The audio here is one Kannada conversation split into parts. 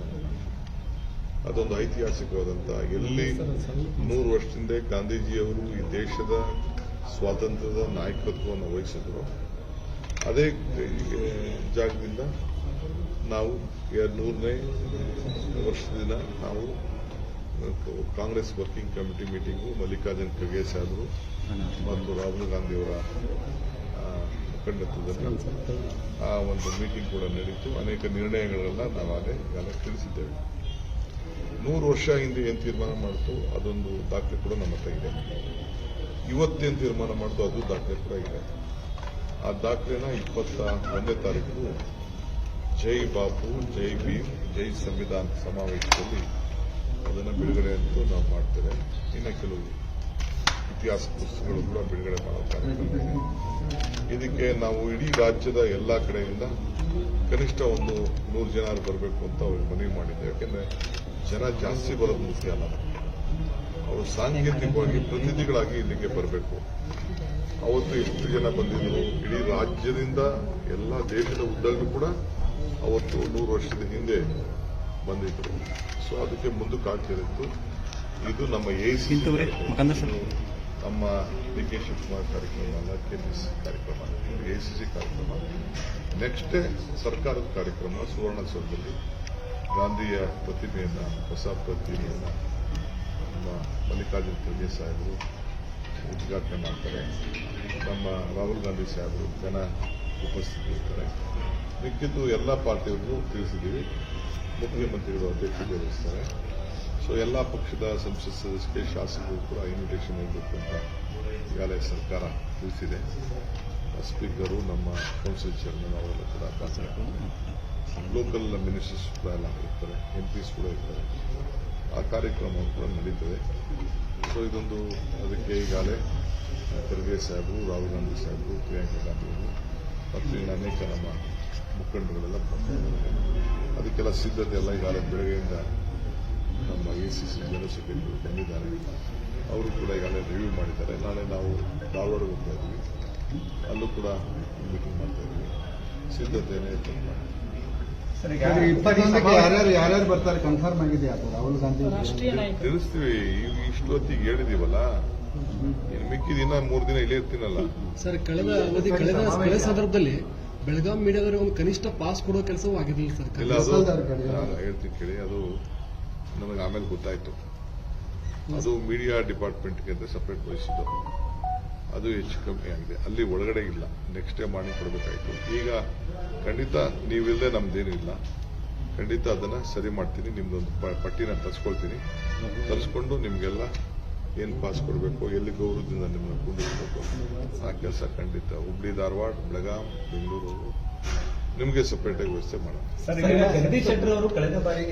ಮಾಡಿದ್ವಿ. ಅದೊಂದು ಐತಿಹಾಸಿಕವಾದಂಥ ಎಲ್ಲಿ ನೂರು ವರ್ಷದಿಂದ ಗಾಂಧೀಜಿಯವರು ಈ ದೇಶದ ಸ್ವಾತಂತ್ರ್ಯದ ನಾಯಕತ್ವವನ್ನು ವಹಿಸಿದ್ರು. ಅದೇ ಜಾಗದಿಂದ ನಾವು ಎರಡು ನೂರನೇ ವರ್ಷದ ದಿನ ನಾವು Congress working committee meeting Mallikarjun Kharge ಸಾಹೇಬರು ಮತ್ತು ರಾಹುಲ್ ಗಾಂಧಿಯವರ ಮುಖಂಡತ್ವದಲ್ಲಿ ಆ ಒಂದು ಮೀಟಿಂಗ್ ಕೂಡ ನಡೀತು. ಅನೇಕ ನಿರ್ಣಯಗಳೆಲ್ಲ ನಾವು ಅದೇ ಈಗಾಗಲೇ ತಿಳಿಸಿದ್ದೇವೆ. ನೂರು ವರ್ಷ ಹಿಂದೆ ಏನು ತೀರ್ಮಾನ ಮಾಡಿತು? ಅದೊಂದು ದಾಖಲೆ ಕೂಡ ನಮ್ಮ ಹತ್ರ ಇದೆ. ಇವತ್ತೇನು ತೀರ್ಮಾನ ಮಾಡಿತು? ಅದು ದಾಖಲೆ ಕೂಡ ಇದೆ. ಆ ದಾಖಲೆನ ಇಪ್ಪತ್ತ ಒಂದನೇ ತಾರೀಕು ಜೈ ಬಾಪು, ಜೈ ಭೀಮ್, ಜೈ ಸಂವಿಧಾನ ಸಮಾವೇಶದಲ್ಲಿ ಅದನ್ನು ಬಿಡುಗಡೆ ಅಂತೂ ನಾವು ಮಾಡ್ತೇವೆ. ಇನ್ನು ಕೆಲವು ಇತಿಹಾಸ ಪುಸ್ತಕಗಳು ಕೂಡ ಬಿಡುಗಡೆ ಮಾಡೋ ಕಾರ್ಯಕ್ರಮ ಇದಕ್ಕೆ ನಾವು ಇಡೀ ರಾಜ್ಯದ ಎಲ್ಲಾ ಕಡೆಯಿಂದ ಕನಿಷ್ಠ ಒಂದು ನೂರು ಜನ ಬರಬೇಕು ಅಂತ ಅವ್ರಿಗೆ ಮನವಿ ಮಾಡಿದ್ದೆ. ಯಾಕೆಂದ್ರೆ ಜನ ಜಾಸ್ತಿ ಬರೋದು ಮುಖ್ಯ ಅಲ್ಲ. ಅವರು ಸಾಂಕೇತಿಕವಾಗಿ ಪ್ರತಿನಿಧಿಗಳಾಗಿ ಇಲ್ಲಿಗೆ ಬರಬೇಕು. ಅವತ್ತು ಎಷ್ಟು ಜನ ಬಂದಿದ್ರು? ಇಡೀ ರಾಜ್ಯದಿಂದ ಎಲ್ಲ ದೇಶದ ಉದ್ದಲ್ಲೂ ಕೂಡ ಅವತ್ತು ನೂರು ವರ್ಷದ ಹಿಂದೆ ಬಂದಿದ್ರು. ಸೊ ಅದಕ್ಕೆ ಮುಂದಕ್ಕೆ ಆಗ್ತಿರುತ್ತೆ ಇದು ನಮ್ಮ ಎಸಿ ಸಿ. ನಮ್ಮ ಡಿ ಕೆ ಶಿವಕುಮಾರ್ ಕಾರ್ಯಕ್ರಮ ಅಲ್ಲ ಕೆ ಪಿ ಸಿ ಕಾರ್ಯಕ್ರಮ ಎ ಸಿ ಸಿ ಕಾರ್ಯಕ್ರಮ ನೆಕ್ಸ್ಟ್ ಸರ್ಕಾರದ ಕಾರ್ಯಕ್ರಮ ಸುವರ್ಣಸೌಧದಲ್ಲಿ ಗಾಂಧಿಯ ಪ್ರತಿಮೆಯನ್ನು ಹೊಸ ಪ್ರತಿಮೆಯನ್ನು ನಮ್ಮ ಮಲ್ಲಿಕಾರ್ಜುನ ಖರ್ಗೆ ಸಾಹೇಬರು ಉದ್ಘಾಟನೆ ಮಾಡ್ತಾರೆ ನಮ್ಮ ರಾಹುಲ್ ಗಾಂಧಿ ಸಾಹೇಬರು ಜನ ಉಪಸ್ಥಿತರಿರ್ತಾರೆ ಮಿಕ್ಕಿದ್ದು ಎಲ್ಲ ಪಾರ್ಟಿಯವ್ರಿಗೂ ತಿಳಿಸಿದ್ದೀವಿ ಮುಖ್ಯಮಂತ್ರಿಗಳು ಅಧ್ಯಕ್ಷತೆ ವಹಿಸ್ತಾರೆ ಸೊ ಎಲ್ಲ ಪಕ್ಷದ ಸಂಸತ್ ಸದಸ್ಯರಿಗೆ ಶಾಸಕರು ಕೂಡ ಇನ್ವಿಟೇಷನ್ ನೀಡಬೇಕು ಅಂತ ಈಗಾಗಲೇ ಸರ್ಕಾರ ತಿಳಿಸಿದೆ. ಸ್ಪೀಕರು ನಮ್ಮ ಕೌನ್ಸಿಲ್ ಚೇರ್ಮನ್ ಅವರೆಲ್ಲ ಕೂಡ ಲೋಕಲ್ ಮಿನಿಸ್ಟರ್ಸ್ ಕೂಡ ಎಲ್ಲ ಇರ್ತಾರೆ ಎಂ ಪಿಸ್ ಕೂಡ ಇರ್ತಾರೆ. ಆ ಕಾರ್ಯಕ್ರಮ ಕೂಡ ನಡೀತದೆ ಸೊ ಇದೊಂದು ಅದಕ್ಕೆ ಈಗಾಗಲೇ ಖರ್ಗೆ ಸಾಹೇಬರು, ರಾಹುಲ್ ಗಾಂಧಿ ಸಾಹೇಬರು, ಪ್ರಿಯಾಂಕಾ ಗಾಂಧಿ ಅವರು, ಮತ್ತು ಅನೇಕ ನಮ್ಮ ಮುಖಂಡರುಗಳೆಲ್ಲ ಅದಕ್ಕೆಲ್ಲ ಸಿದ್ಧತೆ ಎಲ್ಲ ಈಗಾಗಲೇ ಬೆಳಗ್ಗೆಯಿಂದ ನಮ್ಮ A C C general secretary ಬಂದಿದ್ದಾರೆ ಅವರು ಕೂಡ ಈಗಾಗಲೇ ರಿವ್ಯೂ ಮಾಡಿದ್ದಾರೆ. ನಾಳೆ ನಾವು ಧಾರವಾಡ ಹೋಗ್ತಾ ಇದ್ದೀವಿ. ಅಲ್ಲೂ ಕೂಡ ಮೀಟಿಂಗ್ ಮಾಡ್ತಾ ಇದ್ದೀವಿ. ಇಪ್ಪತ್ತೊಂದಕ್ಕೆ ಯಾರ್ಯಾರು ಬರ್ತಾರೆ? ಕನ್ಫರ್ಮ್ ಆಗಿದೆ ಅದು? ರಾಹುಲ್ ಗಾಂಧಿ ರಾಷ್ಟ್ರೀಯ ತಿಳಿಸ್ತೀವಿ. ಈಗ ಇಷ್ಟೊತ್ತಿಗೆ ಹೇಳಿದೀವಲ್ಲ ಮಿಕ್ಕಿದ ಇನ್ನ ಮೂರು ದಿನ ಇಲ್ಲೇ ಇರ್ತೀನಲ್ಲ? ಸರ್ ಕಳೆದ ಅವಧಿ ಕಳೆದ ಕಳೆದ ಸಂದರ್ಭದಲ್ಲಿ ಬೆಳಗಾವಿ ಮೀಡಿಯಾದವರಿಗೆ ಒಂದು ಕನಿಷ್ಠ ಪಾಸ್ ಕೊಡೋ ಕೆಲಸವೂ ಆಗಿರಲಿಲ್ಲ ಸರ್. ಹೇಳ್ತೀನಿ ಕೇಳಿ. ಅದು ನನಗೆ ಆಮೇಲೆ ಗೊತ್ತಾಯ್ತು. ಅದು ಮೀಡಿಯಾ ಡಿಪಾರ್ಟ್ಮೆಂಟ್ಗೆ ಅಂತ ಸಪ್ರೇಟ್ ವಹಿಸಿದ್ದು ಅದು ಹೆಚ್ಚು ಕಮ್ಮಿ ಆಗಿದೆ. ಅಲ್ಲಿ ಒಳಗಡೆ ಇಲ್ಲ. ನೆಕ್ಸ್ಟ್ ಡೇ ಮಾಡಿ ಕೊಡಬೇಕಾಯ್ತು. ಈಗ ಖಂಡಿತ ನೀವಿಲ್ಲದೆ ನಮ್ದೇನು ಇಲ್ಲ. ಖಂಡಿತ ಅದನ್ನ ಸರಿ ಮಾಡ್ತೀನಿ. ನಿಮ್ದೊಂದು ಪಟ್ಟಿನ ತರಿಸ್ಕೊಳ್ತೀನಿ. ತರಿಸ್ಕೊಂಡು ನಿಮ್ಗೆಲ್ಲ ಏನು ಪಾಸ್ ಕೊಡಬೇಕು, ಎಲ್ಲಿ ಗೌರವದಿಂದ ನಿಮ್ಮನ್ನ ಕುಂದಿರ್ಬೇಕು ಆ ಕೆಲಸ ಖಂಡಿತ. ಹುಬ್ಳಿ ಧಾರವಾಡ, ಬೆಳಗಾಂ, ಬೆಂಗಳೂರು. ನಿಮಗೆ ಸಪರೇಟ್ ಆಗಿ ವ್ಯವಸ್ಥೆ ಮಾಡೋಣ. ಜಗದೀಶ್ ಶೆಟ್ಟರ್ ಅವರು ಕಳೆದ ಬಾರಿ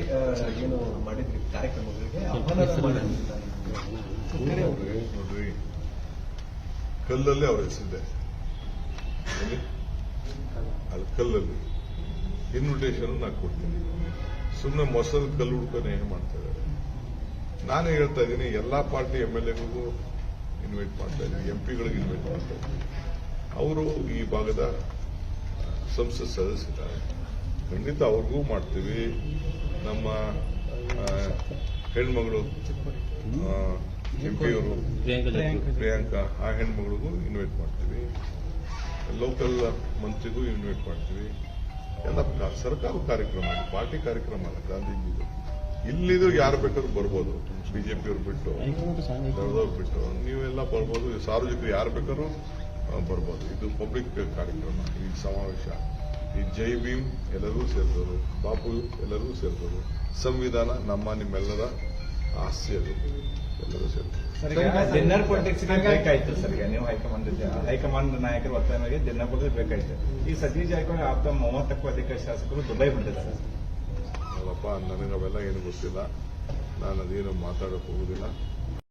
ಏನು ಮಾಡಿದ್ರಿ ಕಾರ್ಯಕ್ರಮಗಳಿಗೆ? ನೋಡ್ರಿ? ಕಲ್ಲಲ್ಲೇ ಅವ್ರ ಹೆಸರಿದೆ. ಕಲ್ಲಲ್ಲಿ. ಇನ್ವಿಟೇಷನ್ ನಾ ಕೊಡ್ತೀನಿ. ಸುಮ್ಮನೆ ಮೊಸರು ಕಲ್ಲು ಹುಡ್ಕೊಂಡು ಏನು ಮಾಡ್ತಾ ಇದ್ದಾರೆ? ನಾನೇ ಹೇಳ್ತಾ ಇದ್ದೀನಿ ಎಲ್ಲಾ ಪಾರ್ಟಿ ಎಂ ಎಲ್ ಎಗಳಿಗೂ ಇನ್ವೈಟ್ ಮಾಡ್ತಾ ಇದ್ದೀನಿ ಎಂಪಿಗಳಿಗೆ ಇನ್ವೈಟ್ ಮಾಡ್ತಾ ಇದ್ದೀನಿ. ಅವರು ಈ ಭಾಗದ ಸಂಸತ್ ಸದಸ್ಯರಿದ್ದಾರೆ ಖಂಡಿತ ಅವ್ರಿಗೂ ಮಾಡ್ತೀವಿ. ನಮ್ಮ ಹೆಣ್ಮಗಳು ಎಂ ಪಿಯವರು ಪ್ರಿಯಾಂಕಾ ಆ ಹೆಣ್ಮಗಳಿಗೂ ಇನ್ವೈಟ್ ಮಾಡ್ತೀವಿ. ಲೋಕಲ್ ಮಂತ್ರಿಗೂ ಇನ್ವೈಟ್ ಮಾಡ್ತೀವಿ. ಎಲ್ಲ ಸರ್ಕಾರ ಕಾರ್ಯಕ್ರಮ ಪಾರ್ಟಿ ಕಾರ್ಯಕ್ರಮ ಅಲ್ಲ ಗಾಂಧೀಜಿದು. ಇಲ್ಲಿದು ಯಾರು ಬೇಕಾದ್ರೂ ಬರ್ಬೋದು. ಬಿಜೆಪಿಯವ್ರು ಬಿಟ್ಟು ಬಿಟ್ಟು ನೀವೆಲ್ಲ ಬರ್ಬೋದು. ಸಾರ್ವಜನಿಕರು ಯಾರು ಬೇಕಾದ್ರೂ ಬರ್ಬೋದು. ಇದು ಪಬ್ಲಿಕ್ ಕಾರ್ಯಕ್ರಮ ಈ ಸಮಾವೇಶ. ಈ ಜೈ ಭೀಮ್ ಎಲ್ಲರೂ ಸೇರಿದರು ಬಾಪು ಎಲ್ಲರೂ ಸೇರಿದರು ಸಂವಿಧಾನ ನಮ್ಮ ನಿಮ್ಮೆಲ್ಲರ ಆಸ್ತಿ ಅದು. ಎಲ್ಲರೂ ಸೇರಿದ್ರು ಸರ್ ಈಗ ಡಿನ್ನರ್ ಪಾಲಿಟಿಕ್ಸ್ ಬೇಕಾಯ್ತು ಸರ್ ಈಗ ನೀವು ಹೈಕಮಾಂಡ್ ಹೈಕಮಾಂಡ್ ನಾಯಕರು ಒತ್ತಾಯ ಮೇಲೆ ಡಿನ್ನರ್ ಪಾಲಿಟಿಕ್ಸ್ ಬೇಕಾಯ್ತು. ಈ ಸತೀಶ್ ಜಾರಕಿಹೊಳಿ ಆಪ್ತ ಮೂವತ್ತಕ್ಕೂ ಅಧಿಕ ಶಾಸಕರು ದುಬೈ ಹೊಂದಿದ್ದಾರೆ ಅಲ್ಲಪ್ಪ ನನಗೆ ಅವೆಲ್ಲ ಏನು ಗೊತ್ತಿಲ್ಲ. ನಾನು ಅದೇನು ಮಾತಾಡಕ್ಕೆ ಹೋಗುದಿಲ್ಲ.